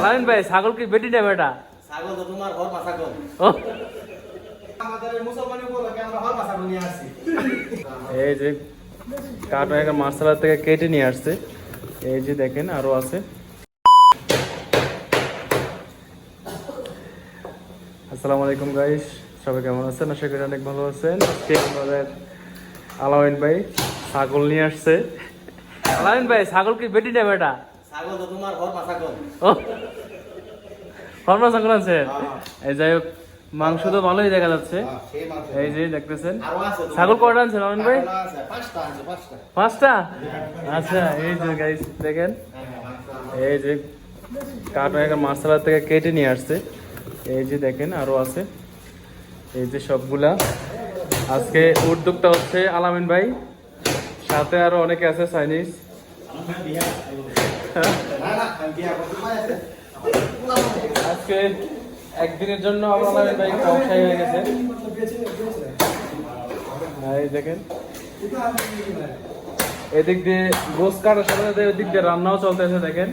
আলামিন ভাই ছাগল কি বেটি না বেটা? ছাগল তো তোমার ঘর মা ছাগল। আমাদের মুসলমানি আমরা ঘর মা ছাগল নিয়ে আসছি। এই যে কাটো একটা মার্শাল থেকে কেটে নিয়ে আসছে। এই যে দেখেন আরও আছে। আসসালামু আলাইকুম গাইস সবাই কেমন আছেন? আশা করি অনেক ভালো আছেন। আজকে আমাদের আলামিন ভাই ছাগল নিয়ে আসছে। আলামিন ভাই ছাগল কি বেটি না বেটা? ছাগল তো তোমার ঘর মা ছাগল। ও ছাগল আছে? এই যাই হোক মাংস তো ভালোই দেখা যাচ্ছে। এই যে দেখতেছেন। আছে। ছাগল আনছেন ভাই? পাঁচটা আছে আচ্ছা এই যে গাইস দেখেন। এই যে কাটো একটা মার্শাল থেকে কেটে নিয়ে আসছে। এই যে দেখেন আরও আছে। এই যে সবগুলা। আজকে উদ্যোগটা হচ্ছে আলামিন ভাই। সাথে আরও অনেকে আছে চাইনিজ। আজকে একদিনের জন্য আমার এদিক দিয়ে গোস কাটার সাথে সাথে ওদিক দিয়ে রান্নাও চলতেছে, দেখেন।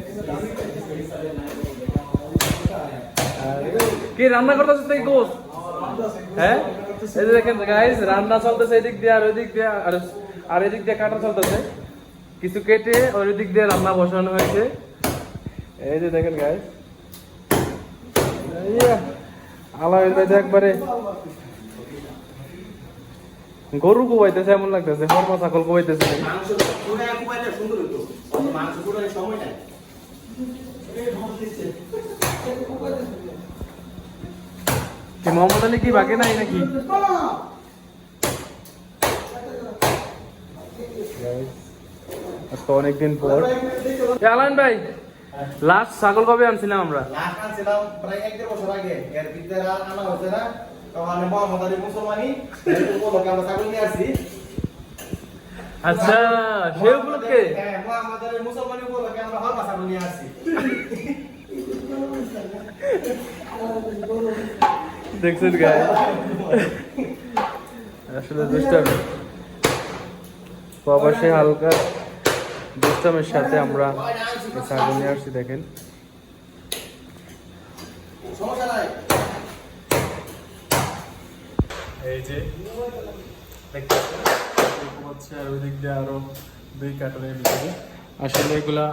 কি রান্না করতেছে তুই, গোস? হ্যাঁ? এই দেখেন গাইস রান্না চলতেছে এদিক দিয়ে আর ওইদিক দিয়ে, আর আর এদিক দিয়ে কাটা চলতেছে। কিছু কেটে ওই দিক দিয়ে রান্না বসানো হয়েছে। এই যে দেখেন গাইস আলামিন ভাই একবারে গরু কোবাইতেছে এমন লাগতেছে হরমা ছাগল কোবাইতেছে। মোহাম্মদ আলী কি বাকি নাই নাকি? অনেকদিন পর। এ আলামিন ভাই লাস্ট ছাগল কবে আনছিলাম আমরা? লাস্ট আনছিলাম প্রায় এক দেড় বছর আগে। এর ভিতরে আর আনা হচ্ছে না। তখন মোহাম্মদ আলী মুসলমানি এর উপলক্ষে আমরা ছাগল নিয়ে আসছি। আচ্ছা সে উপলক্ষে? হ্যাঁ মোহাম্মদ আলী মুসলমানি উপলক্ষে আমরা হর ছাগল নিয়ে আসছি। দেখছেন গায়ে আসলে দুষ্টামি। হালকা। দুষ্টামের সাথে আমরা ছাগল নিয়ে আসছি, দেখেন। এই যে আর ওই দিক দিয়ে আরও দুই আসলে এগুলা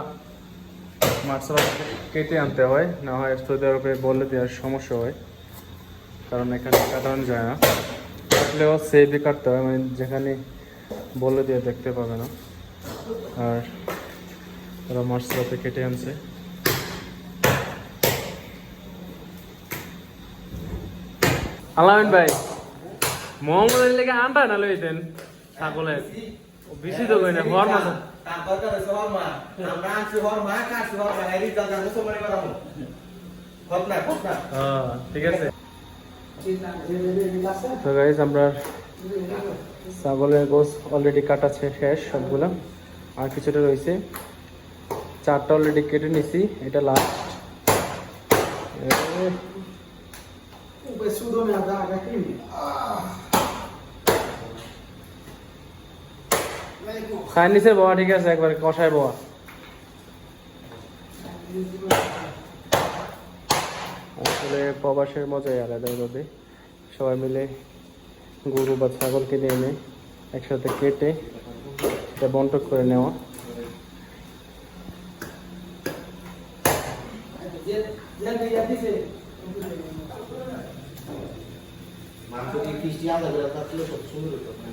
মার্শাল কেটে আনতে হয়, না হয় বলে দেওয়ার সমস্যা হয়, কারণ এখানে কাটানো যায় না। কাটতে হয় মানে যেখানে বলে দিয়ে দেখতে পাবে না। আর ওরা মার্শালাতে কেটে আনছে। আলামিন ভাই লেগে আনটা না লইতেন ছাগলের। বেশি তো কই না তার হেরি ঠিক আছে। তো গাইজ আমরা ছাগলের গোস অলরেডি কাটাছে শেষ সবগুলা। আর কিছুটা রয়েছে। চারটা অলরেডি কেটে নিছি এটা লাস্ট খাই নিছে বাবা ঠিক আছে একবার কষায় বাবা আসলে প্রবাসের মজাই আলাদা ওভাবে সবাই মিলে গরু বা ছাগল কিনে এনে একসাথে কেটে সেটা বন্টক করে নেওয়া।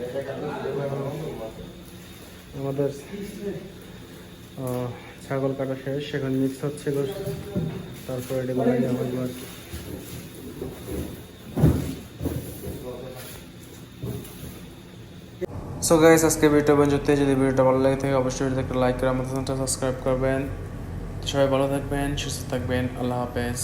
এটা আমাদের ছাগল কাটা শেষ, এখন মিক্স হচ্ছে তারপর এটা বানাই দেওয়া আর কি। সো গাইস আজকে ভিডিও পর্যন্ত যদি ভিডিওটা ভালো লাগে থাকে, অবশ্যই ভিডিওতে একটা লাইক করে আমাদের চ্যানেলটা সাবস্ক্রাইব করবেন। সবাই ভালো থাকবেন, সুস্থ থাকবেন, আল্লাহ হাফেজ।